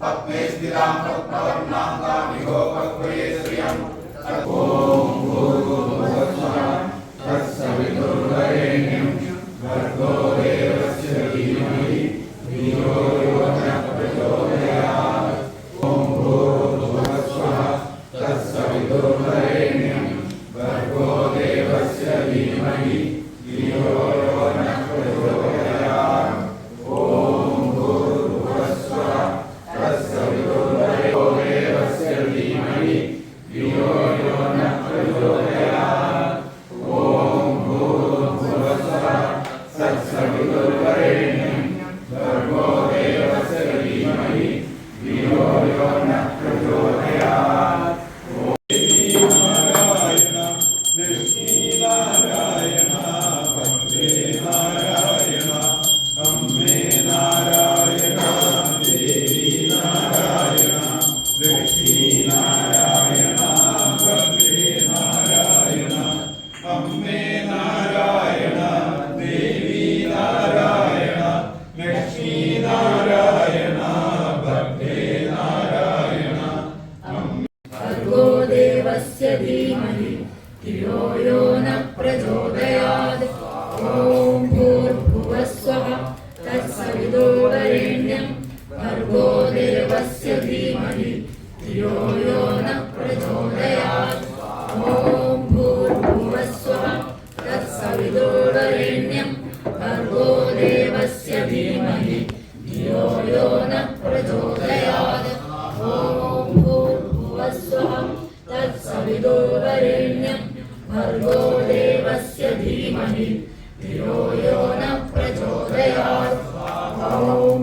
पद्मे स्थिरां पद्मवर्णां तामिहो पद्मये श्रियं ततो प्रचोदयात्। ॐ भूर्भुवः स्वः तत्सवितुर्वरेण्यं भर्गो देवस्य धीमहि धियो यो न प्रचोदयात्। ॐ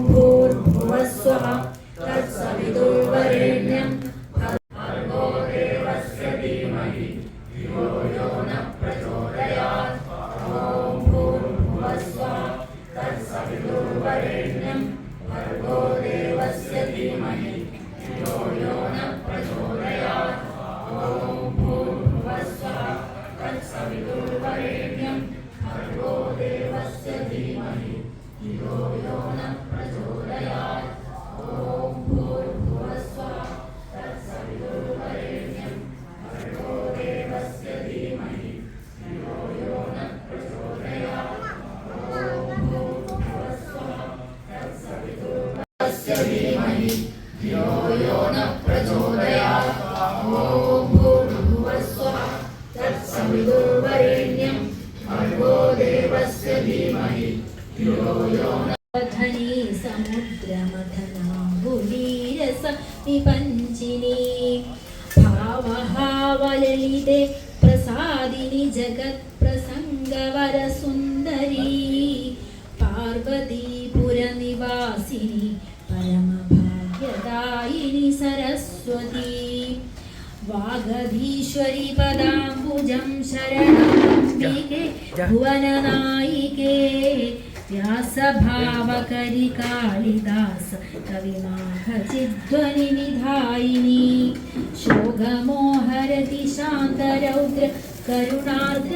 ധനി സമുദ്രമഥനാംബുലീരസ നിപഞ്ചിനി ഭാവഹാവലളിതേ പ്രസാദിനി ജഗത് പ്രസംഗവര സുന്ദരി പാർവതീപുര നിവാസിനി പരമഭാഗ്യദായിനി സരസ്വതി വാഗധീശ്വരി പദാംബുജം ശരണാംബികെ ഭുവനനായികേ. വ്യാസഭാവകരി കാളിദാസ കവിമാഹചിധ്വനി നിധായിനി ശോകമോഹരതി ശാന്തരൗദ്ര കരുണാർദ്ര